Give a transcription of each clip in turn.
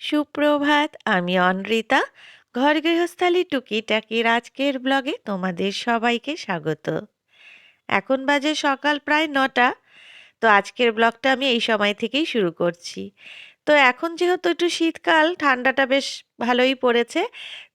সুপ্রভাত, আমি অনৃতা। ঘর গৃহস্থালী টুকিটাকির আজকের ব্লগে তোমাদের সবাইকে স্বাগত। এখন বাজে সকাল প্রায় নটা, তো আজকের ব্লগটা আমি এই সময় থেকেই শুরু করছি। তো এখন যেহেতু একটু শীতকাল, ঠান্ডাটা বেশ ভালোই পড়েছে।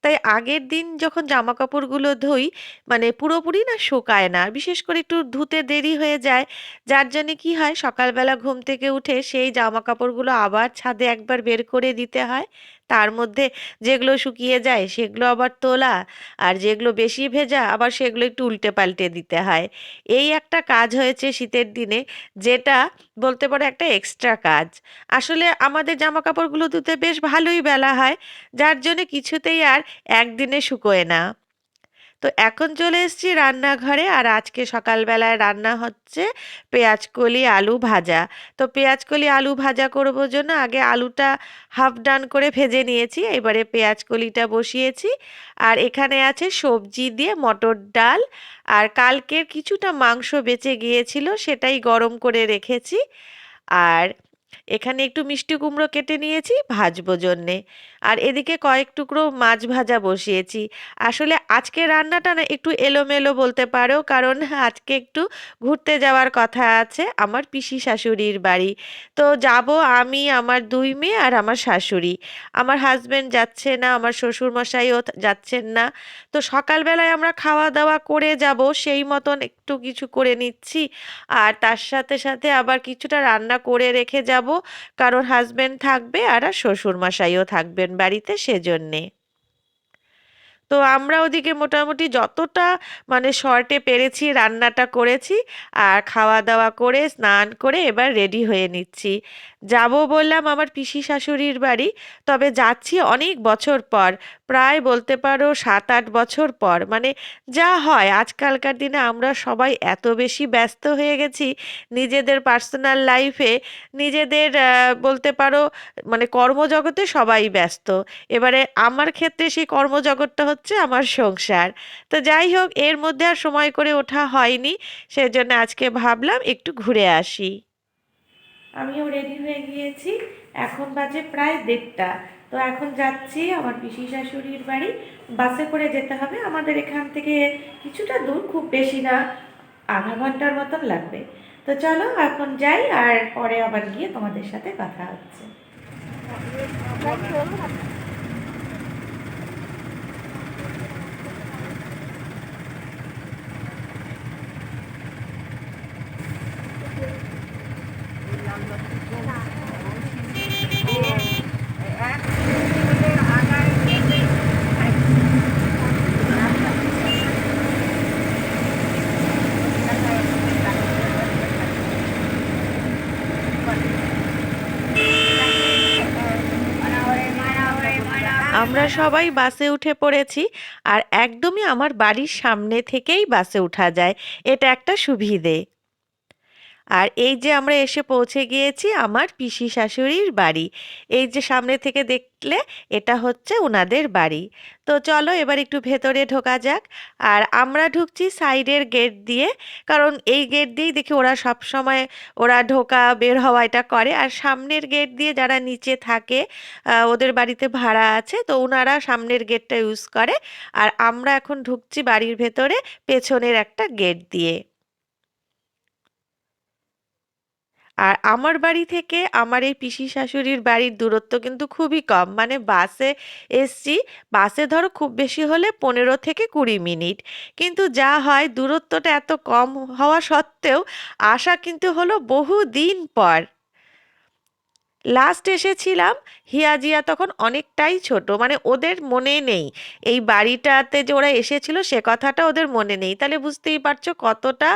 তাই আগের দিন যখন জামা কাপড়গুলো ধুই মানে পুরোপুরি না শুকায় না বিশেষ করে একটু ধুতে দেরি হয়ে যায়, যার জন্য কি হয়, সকালবেলা ঘুম থেকে উঠে সেই জামা কাপড়গুলো আবার ছাদে একবার বের করে দিতে হয়। তার মধ্যে যেগুলো শুকিয়ে যায়, সেগুলো আবার তোলা, আর যেগুলো বেশি ভেজা, আবার সেগুলো একটু উল্টে পাল্টে দিতে হয়। এই একটা কাজ হয়েছে শীতের দিনে, যেটা বলতে পারো একটা এক্সট্রা কাজ। আসলে আমাদের জামা কাপড়গুলো ধুতে বেশ ভালোই বেলা হয়। যার জন্য কিছুতেই আর একদিনে শুকোয় না। তো এখন চলে এসেছি রান্নাঘরে আর আজকে সকালবেলায় রান্না হচ্ছে পেঁয়াজকলি আলু ভাজা। তো পেঁয়াজকলি আলু ভাজা করব জন্য আগে আলুটা হাফ ডান করে ভেজে নিয়েছি, এবারে পেঁয়াজকলিটা বসিয়েছি। আর এখানে আছে সবজি দিয়ে মটর ডাল। আর কালকের কিছুটা মাংস বেঁচে গিয়েছিল সেটাই গরম করে রেখেছি। আর এখানে একটু মিষ্টি কুমড়ো কেটে নিয়েছি, ভাজবো জন্যে। আর এদিকে কয়েক টুকরো মাছ ভাজা বসিয়েছি। আসলে আজকে রান্নাটা না একটু এলোমেলো বলতে পারো, কারণ আজকে একটু ঘুরতে যাওয়ার কথা আছে আমার পিসি শাশুড়ির বাড়ি। তো যাব আমি, আমার দুই মেয়ে আর আমার শাশুড়ি। আমার হাজব্যান্ড যাচ্ছে না, আমার শ্বশুর মশাইও যাচ্ছেন না। তো সকালবেলায় আমরা খাওয়া দাওয়া করে যাব, সেই মতন একটু কিছু করে নিচ্ছি। আর তার সাথে সাথে আবার কিছুটা রান্না করে রেখে যাব, কারণ হাজব্যান্ড থাকবে আর শ্বশুর মশাইও থাকবেন বাড়িতে সেজন্যে। তো আমরা ওদিকে মোটামুটি যতটা মানে শর্টে পেরেছি, রান্নাটা করেছি আর খাওয়া দাওয়া করে, স্নান করে এবার রেডি হয়ে নিচ্ছি। যাব বললাম আমার পিসি শাশুড়ির বাড়ি, তবে যাচ্ছি অনেক বছর পর, প্রায় বলতে পারো সাত আট বছর পর। মানে যা হয়, আজকালকার দিনে আমরা সবাই এত বেশি ব্যস্ত হয়ে গেছি, নিজেদের পার্সোনাল লাইফে, নিজেদের বলতে পারো মানে কর্মজগতে সবাই ব্যস্ত। এবারে আমার ক্ষেত্রে সেই কর্মজগৎটা হচ্ছে আমার সংসার। তো যাই হোক, এর মধ্যে আর সময় করে ওঠা হয়নি, সেজন্য আজকে ভাবলাম একটু ঘুরে আসি। আমিও রেডি হয়ে গিয়েছি। এখন বাজে প্রায় দেড়টা। তো এখন যাচ্ছি আমার পিসি শাশুড়ির বাড়ি। বাসে করে যেতে হবে। আমাদের এখান থেকে কিছুটা দূর, খুব বেশি না, আধা ঘণ্টার মতন লাগবে। তো চলো, এখন যাই আর পরে আবার গিয়ে তোমাদের সাথে কথা হচ্ছে। আমরা সবাই বাসে উঠে পড়েছি আর একদমই আমার বাড়ির সামনে থেকেই বাসে উঠা যায়। এটা একটা সুবিধে। আর এই যে আমরা এসে পৌঁছে গিয়েছি আমার পিসি শাশুড়ির বাড়ি। এই যে সামনে থেকে দেখলে এটা হচ্ছে ওনাদের বাড়ি। তো চলো এবার একটু ভেতরে ঢোকা যাক। আর আমরা ঢুকছি সাইডের গেট দিয়ে, কারণ এই গেট দিয়েই দেখি ওরা সব সময় ওরা ঢোকা, বের হওয়া এটা করে। আর সামনের গেট দিয়ে যারা নিচে থাকে ওদের বাড়িতে ভাড়া আছে, তো ওনারা সামনের গেটটা ইউজ করে। আর আমরা এখন ঢুকছি বাড়ির ভেতরে, পেছনের একটা গেট দিয়ে। আর আমার বাড়ি থেকে আমার এই পিসি শাশুড়ির বাড়ির দূরত্ব কিন্তু খুবই কম। মানে বাসে এসছি, বাসে ধরো খুব বেশি হলে পনেরো থেকে কুড়ি মিনিট। কিন্তু যা হয় দূরত্বটা এত কম হওয়া সত্ত্বেও আসা কিন্তু হলো বহু দিন পর। লাস্ট এসেছিলাম হিয়াজিয়া তখন অনেকটাই ছোট মানে ওদের মনে নেই। এই বাড়িটাতে যে ওরা এসেছিল, সে কথাটা ওদের মনে নেই। তাহলে বুঝতেই পারছ কতটা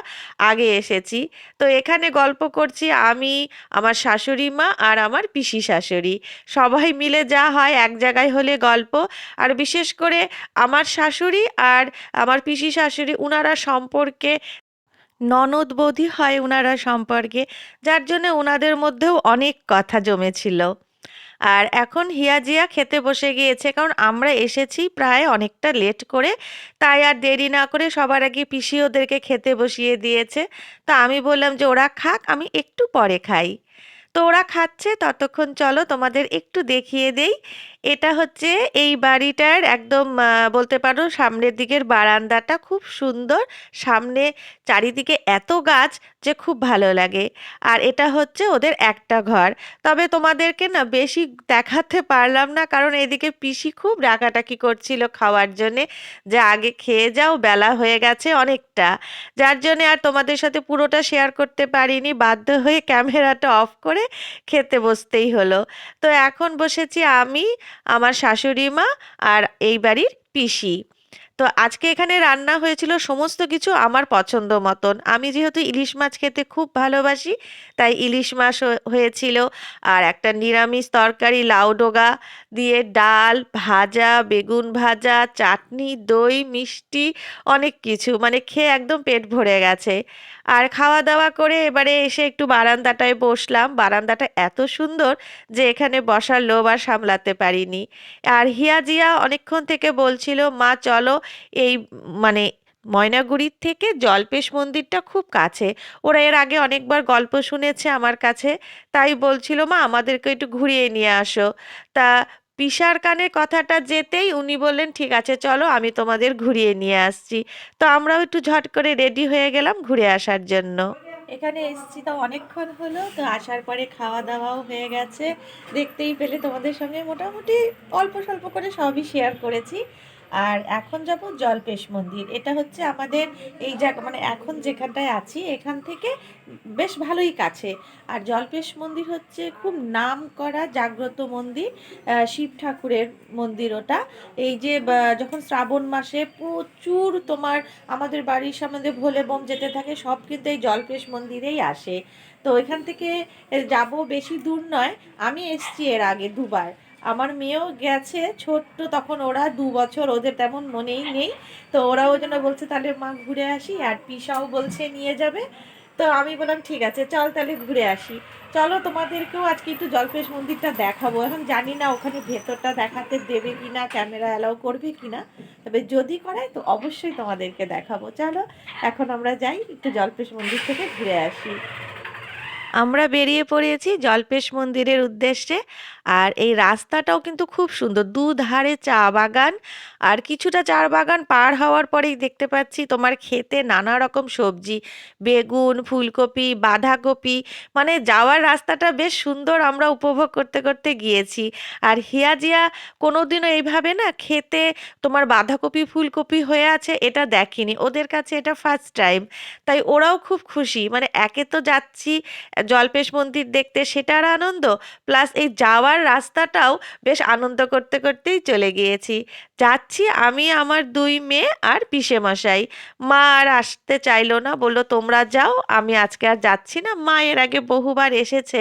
আগে এসেছি। তো এখানে গল্প করছি আমি, আমার শাশুড়ি মা আর আমার পিসি শাশুড়ি। সবাই মিলে যা হয় এক জায়গায় হলে গল্প। আর বিশেষ করে আমার শাশুড়ি আর আমার পিসি শাশুড়ি, উনারা সম্পর্কে ননদ হয় ওনারা সম্পর্কে, যার জন্য ওনাদের মধ্যেও অনেক কথা জমেছিল। আর এখন হিয়াজিয়া খেতে বসে গিয়েছে, কারণ আমরা এসেছি প্রায় অনেকটা লেট করে, তাই আর দেরি না করে সবার আগে পিসি ওদেরকে খেতে বসিয়ে দিয়েছে। তা আমি বললাম যে, ওরা খাক, আমি একটু পরে খাই। তো ওরা খাচ্ছে, ততক্ষণ চলো তোমাদের একটু দেখিয়ে দেই। এটা হচ্ছে এই বাড়িটার একদম বলতে পারো সামনের দিকের বারান্দাটা খুব সুন্দর। সামনে চারিদিকে এত গাছ যে খুব ভালো লাগে। আর এটা হচ্ছে ওদের একটা ঘর। তবে তোমাদেরকে না বেশি দেখাতে পারলাম না কারণ এদিকে পিসি খুব ডাকাটাকি করছিল খাওয়ার জন্যে যে আগে খেয়ে যাও, বেলা হয়ে গেছে অনেকটা। যার জন্যে আর তোমাদের সাথে পুরোটা শেয়ার করতে পারিনি। বাধ্য হয়ে ক্যামেরাটা অফ করে খেতে বসতেই হলো। তো এখন বসেছি আমি আমার শাশুড়ি মা আর এই বাড়ির পিসি। তো আজকে এখানে রান্না হয়েছিল সমস্ত কিছু আমার পছন্দ মতন। আমি যেহেতু ইলিশ মাছ খেতে খুব ভালোবাসি, তাই ইলিশ মাছ হয়েছিল। আর একটা নিরামিষ তরকারি, লাউ ডোগা দিয়ে ডাল, ভাজা, বেগুন ভাজা, চাটনি, দই, মিষ্টি, অনেক কিছু। মানে খেয়ে একদম পেট ভরে গেছে। আর খাওয়া দাওয়া করে এবারে এসে একটু বারান্দাটায় বসলাম। বারান্দাটা এত সুন্দর যে এখানে বসার লোভ আর সামলাতে পারিনি। আর হিয়া জিয়া অনেকক্ষণ থেকে বলছিল, মা, চলো এই মানে ময়নাগুড়ির থেকে জল্পেশ মন্দিরটা খুব কাছে। ওরা এর আগে অনেকবার গল্প শুনেছে আমার কাছে। তাই বলছিল, মা, আমাদেরকে একটু ঘুরিয়ে নিয়ে আসো। তা পিসার কানে কথাটা যেতেই উনি বললেন, ঠিক আছে, চলো, আমি তোমাদের ঘুরিয়ে নিয়ে আসছি। তো আমরাও একটু ঝট করে রেডি হয়ে গেলাম ঘুরে আসার জন্য। এখানে এসেছি, তো অনেকক্ষণ হলো, তো আসার পরে খাওয়া দাওয়াও হয়ে গেছে। দেখতেই পেলে তোমাদের সঙ্গে মোটামুটি অল্প স্বল্প করে সবই শেয়ার করেছি। আর এখন যাব জলপেশ মন্দির। এটা হচ্ছে আমাদের এই জায়গা মানে এখন যেখানটায় আছি, এখান থেকে বেশ ভালোই কাছে। আর জলপেশ মন্দির হচ্ছে খুব নাম করা জাগ্রত মন্দির শিব ঠাকুরের মন্দির ওটা। এই যে যখন শ্রাবণ মাসে প্রচুর তোমার আমাদের বাড়ির সামনে ভোলে বম যেতে থাকে, সব কিন্তু এই জলপেশ মন্দিরেই আসে। তো এখান থেকে যাব বেশি দূর নয়, আমি এসছি এর আগে দুবার। আমার মেয়েও গেছে ছোট্ট, তখন ওরা দু বছর, ওদের তেমন মনেই নেই। তো ওরা ওই জন্য বলছে, তাহলে মা ঘুরে আসি আর পিসাও বলছে নিয়ে যাবে। তো আমি বললাম, ঠিক আছে, চল তাহলে ঘুরে আসি। চলো তোমাদেরকেও আজকে একটু জলপেশ মন্দিরটা দেখাবো। এখন জানি না ওখানে ভেতরটা দেখাতে দেবে কি না, ক্যামেরা অ্যালাউ করবে কি না। তবে যদি করায় তো অবশ্যই তোমাদেরকে দেখাবো। চলো, এখন আমরা যাই, একটু জলপেশ মন্দির থেকে ঘুরে আসি। আমরা বেরিয়ে পড়েছি জলপেশ মন্দিরের উদ্দেশ্যে। আর এই রাস্তাটাও কিন্তু খুব সুন্দর। দুধারে চা বাগান। আর কিছুটা চা বাগান পার হওয়ার পরেই দেখতে পাচ্ছি তোমার খেতে নানা রকম সবজি। বেগুন, ফুলকপি, বাঁধাকপি। মানে যাওয়ার রাস্তাটা বেশ সুন্দর আমরা উপভোগ করতে করতে গিয়েছি। আর হিয়াজিয়া কোনোদিনও এইভাবে না খেতে তোমার বাঁধাকপি, ফুলকপি হয়ে আছে এটা দেখিনি। ওদের কাছে এটা ফার্স্ট টাইম তাই ওরাও খুব খুশি। মানে একে তো যাচ্ছি জলপেশ মন্দির দেখতে সেটার আনন্দ। প্লাস এই যাওয়ার রাস্তাটাও বেশ আনন্দ করতে করতেই চলে গিয়েছি। যাচ্ছি আমি, আমার দুই মেয়ে আর পিসে মশাই মা আর আসতে চাইলো না, বলল, তোমরা যাও, আমি আজকে আর যাচ্ছি না। মা এর আগে বহুবার এসেছে।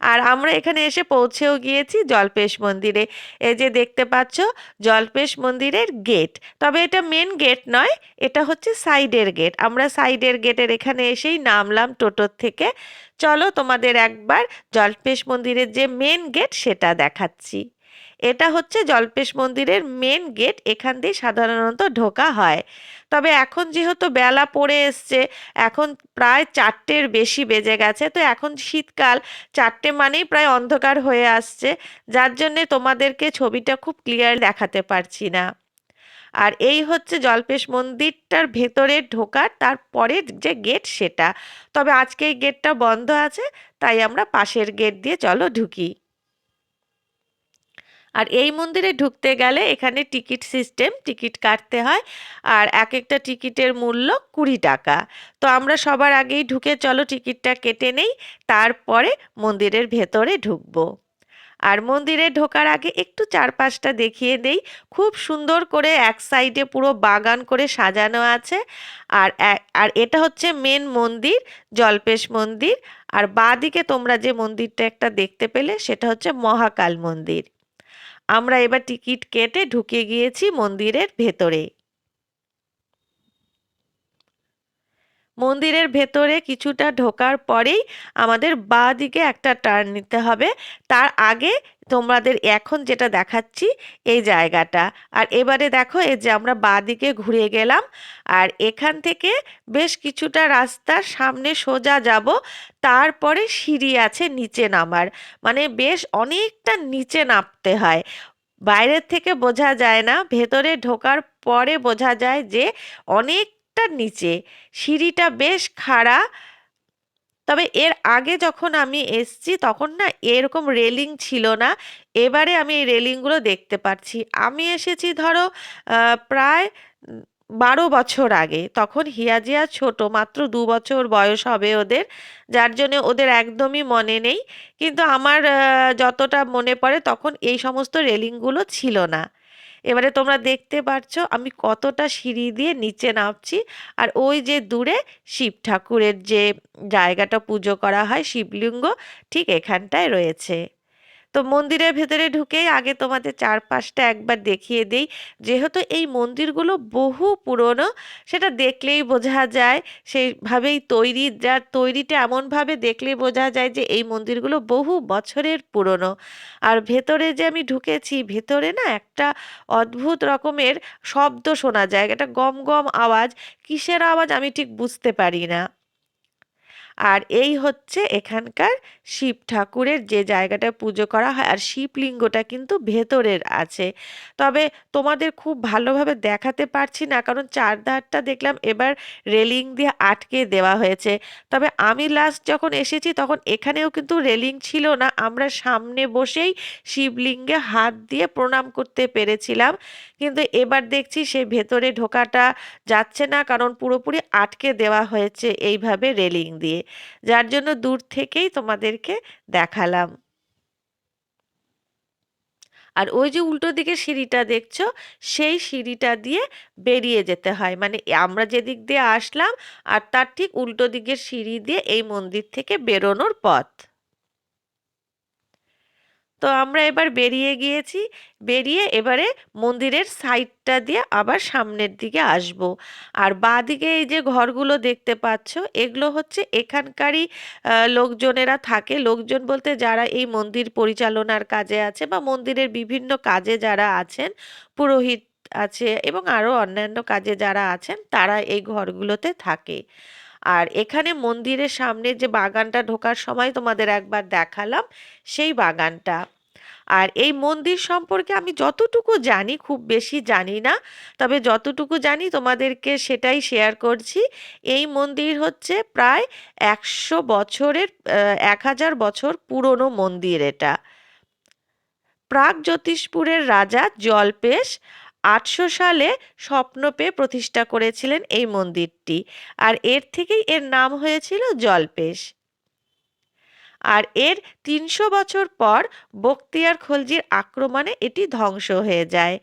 আর আমরা এখানে এসে পৌঁছেও গিয়েছি জলপেশ মন্দিরে। এই যে দেখতে পাচ্ছ, জলপেশ মন্দিরের গেট। তবে এটা মেন গেট নয়, এটা হচ্ছে সাইডের গেট আমরা সাইডের গেটের এখানে এসেই নামলাম টোটোর থেকে। চলো তোমাদের একবার জলপেশ মন্দিরের যে মেন গেট সেটা দেখাচ্ছি। এটা হচ্ছে জল্পেশ মন্দিরের মেন গেট এখান দিয়ে সাধারণত ঢোকা হয়। তবে এখন যেহেতু বেলা পড়ে এসছে, এখন প্রায় চারটের বেশি বেজে গেছে, তো এখন শীতকাল, চারটে মানেই প্রায় অন্ধকার হয়ে আসছে, যার জন্যে তোমাদেরকে ছবিটা খুব ক্লিয়ার দেখাতে পারছি না। আর এই হচ্ছে জলপেশ মন্দিরটার ভেতরে ঢোকার তারপরের যে গেট সেটা। তবে আজকে এই গেটটা বন্ধ আছে, তাই আমরা পাশের গেট দিয়ে চলো ঢুকি। আর এই মন্দিরে ঢুকতে গেলে এখানে টিকিট সিস্টেম, টিকিট কাটতে হয়। আর এক একটা টিকিটের মূল্য কুড়ি টাকা। তো আমরা সবার আগেই ঢুকে চলো টিকিটটা কেটে নেই, তারপরে মন্দিরের ভেতরে ঢুকবো। আর মন্দিরে ঢোকার আগে একটু চারপাশটা দেখিয়ে দেই। খুব সুন্দর করে এক সাইডে পুরো বাগান করে সাজানো আছে। আর আর এটা হচ্ছে মেন মন্দির, জল্পেশ মন্দির। আর বাঁদিকে তোমরা যে মন্দিরটা একটা দেখতে পেলে, সেটা হচ্ছে মহাকাল মন্দির। আমরা এবার টিকিট কেটে ঢুকে গিয়েছি মন্দিরের ভেতরে। মন্দিরের ভেতরে কিছুটা ঢোকার পরেই আমাদের বাঁ দিকে একটা টার্ন নিতে হবে। তার আগে তোমাদের এখন যেটা দেখাচ্ছি, এই জায়গাটা। আর এবারে দেখো, এই যে আমরা বাঁ দিকে ঘুরে গেলাম, আর এখান থেকে বেশ কিছুটা রাস্তার সামনে সোজা যাব। তারপরে সিঁড়ি আছে নিচে নামার। মানে বেশ অনেকটা নিচে নামতে হয়। বাইরের থেকে বোঝা যায় না, ভেতরে ঢোকার পরে বোঝা যায় যে অনেকটা নিচে সিঁড়িটা বেশ খাড়া। তবে এর আগে যখন আমি এসছি তখন না এরকম রেলিং ছিল না। এবারে আমি এই রেলিংগুলো দেখতে পাচ্ছি আমি এসেছি ধরো প্রায় বারো বছর আগে। তখন হিয়াজিয়া ছোট, মাত্র দু বছর বয়স হবে ওদের, যার জন্য ওদের একদমই মনে নেই। কিন্তু আমার যতটা মনে পড়ে তখন এই সমস্ত রেলিংগুলো ছিল না। এবারে তোমরা দেখতে পাচ্ছ আমি কতটা সিঁড়ি দিয়ে নিচে নামছি। আর ওই যে দূরে শিব ঠাকুরের যে জায়গাটা পুজো করা হয়, শিবলিঙ্গ, ঠিক এখানটায় রয়েছে। তো মন্দিরের ভেতরে ঢুকেই আগে তোমাদের চারপাশটা একবার দেখিয়ে দেই। যেহেতু এই মন্দিরগুলো বহু পুরনো, সেটা দেখলেই বোঝা যায়, সেইভাবেই তৈরি, যার তৈরিটা এমনভাবে দেখলেই বোঝা যায় যে এই মন্দিরগুলো বহু বছরের পুরনো। আর ভেতরে যে আমি ঢুকেছি, ভেতরে না একটা অদ্ভুত রকমের শব্দ শোনা যায়, একটা গম গম আওয়াজ। কিসের আওয়াজ আমি ঠিক বুঝতে পারি না। আর এই হচ্ছে এখানকার শিব ঠাকুরের যে জায়গাটা পুজো করা হয় আর শিবলিঙ্গটা কিন্তু ভেতরের আছে। তবে তোমাদের খুব ভালোভাবে দেখাতে পারছি না, কারণ চারধারটা দেখলাম এবার রেলিং দিয়ে আটকে দেওয়া হয়েছে। তবে আমি লাস্ট যখন এসেছি তখন এখানেও কিন্তু রেলিং ছিল না, আমরা সামনে বসেই শিবলিঙ্গে হাত দিয়ে প্রণাম করতে পেরেছিলাম। কিন্তু এবার দেখছি সে ভেতরে ঢোকাটা যাচ্ছে না, কারণ পুরোপুরি আটকে দেওয়া হয়েছে এইভাবে রেলিং দিয়ে। যার জন্য দূর থেকেই তোমাদেরকে দেখালাম। আর ওই যে উল্টো দিকে সিঁড়িটা দেখছ, সেই সিঁড়িটা দিয়ে বেরিয়ে যেতে হয়। মানে আমরা যেদিক দিয়ে আসলাম আর তার ঠিক উল্টো দিকের সিঁড়ি দিয়ে এই মন্দির থেকে বেরোনোর পথ। তো আমরা এবার বেরিয়ে গিয়েছি। বেরিয়ে এবারে মন্দিরের সাইডটা দিয়ে আবার সামনের দিকে আসব। আর বাঁদিকে এই যে ঘরগুলো দেখতে পাচ্ছ, এগুলো হচ্ছে এখানকারই লোকজনেরা থাকে। লোকজন বলতে যারা এই মন্দির পরিচালনার কাজে আছে বা মন্দিরের বিভিন্ন কাজে যারা আছেন, পুরোহিত আছে এবং আরও অন্যান্য কাজে যারা আছেন, তারা এই ঘরগুলোতে থাকে। আর এখানে মন্দিরের সামনে যে বাগানটা ঢোকার সময় তোমাদের একবার দেখালাম, সেই বাগানটা। আর এই মন্দির সম্পর্কে আমি যতটুকু জানি, খুব বেশি জানি না, তবে যতটুকু জানি তোমাদেরকে সেটাই শেয়ার করছি। এই মন্দির হচ্ছে প্রায় একশো বছরের এক হাজার বছর পুরনো মন্দির এটা। প্রাগজ্যোতিষপুরের রাজা জল্পেশ আটশো সালে স্বপ্ন পেয়ে প্রতিষ্ঠা করেছিলেন এই মন্দিরটি আর এর থেকেই এর নাম হয়েছিল জল্পেশ। আর এর তিনশো বছর পর বখতিয়ার খলজির আক্রমণে এটি ধ্বংস হয়ে যায়।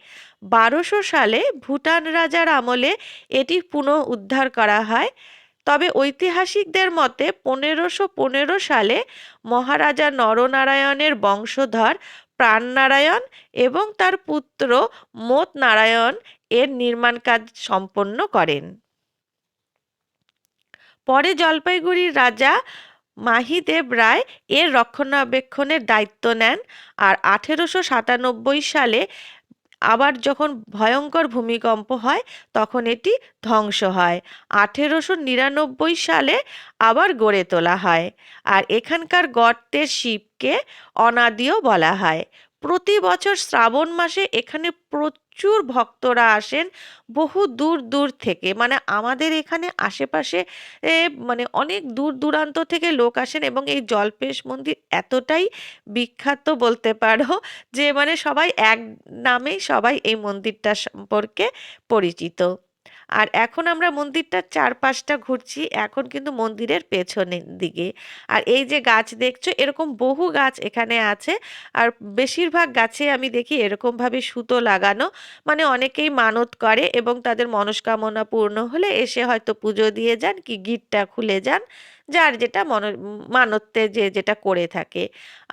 বারোশো সালে ভুটান রাজার আমলে এটি পুনঃ উদ্ধার করা হয়। তবে ঐতিহাসিকদের মতে পনেরোশো পনেরো সালে মহারাজা নরনারায়ণের বংশধর প্রাণনারায়ণ এবং তার পুত্র মত নারায়ণ এর নির্মাণ কাজ সম্পন্ন করেন। পরে জলপাইগুড়ির রাজা মাহিদেব রায় এর রক্ষণাবেক্ষণের দায়িত্ব নেন আর আঠেরোশো সাতানব্বই সালে আবার যখন ভয়ঙ্কর ভূমিকম্প হয়, তখন এটি ধ্বংস হয়। আঠেরোশো নিরানব্বই সালে আবার গড়ে তোলা হয় আর এখানকার গর্তের শিবকে অনাদিও বলা হয়। প্রতি বছর শ্রাবণ মাসে এখানে প্রচুর ভক্তরা আসেন বহু দূর দূর থেকে। মানে আমাদের এখানে আশেপাশে মানে অনেক দূর দূরান্ত থেকে লোক আসেন এবং এই জলপেশ মন্দির এতটাই বিখ্যাত বলতে পারো যে মানে সবাই এক নামেই সবাই এই মন্দিরটা সম্পর্কে পরিচিত। আর এখন আমরা মন্দিরটার চারপাশটা ঘুরছি, এখন কিন্তু মন্দিরের পেছনের দিকে। আর এই যে গাছ দেখছ, এরকম বহু গাছ এখানে আছে। আর বেশিরভাগ গাছে আমি দেখি এরকমভাবে সুতো লাগানো। মানে অনেকেই মানত করে এবং তাদের মনস্কামনা পূর্ণ হলে এসে হয়তো পুজো দিয়ে যান কি গিটটা খুলে যান। যার যেটা মন, মানত্বে যে যেটা করে থাকে।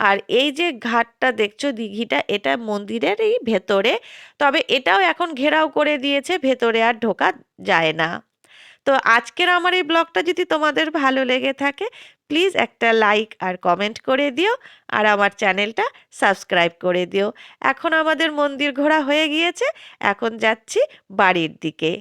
আর এই যে ঘাটটা দেখছ দিঘিটা, এটা মন্দিরের এই ভেতরে, তবে এটাও এখন ঘেরাও করে দিয়েছে, ভেতরে আর ঢোকা যায় না। তো আজকের আমার এই ব্লগটা যদি তোমাদের ভালো লেগে থাকে, প্লিজ একটা লাইক আর কমেন্ট করে দিও, আর আমার চ্যানেলটা সাবস্ক্রাইব করে দিও। এখন আমাদের মন্দির ঘোরা হয়ে গিয়েছে, এখন যাচ্ছি বাড়ির দিকে।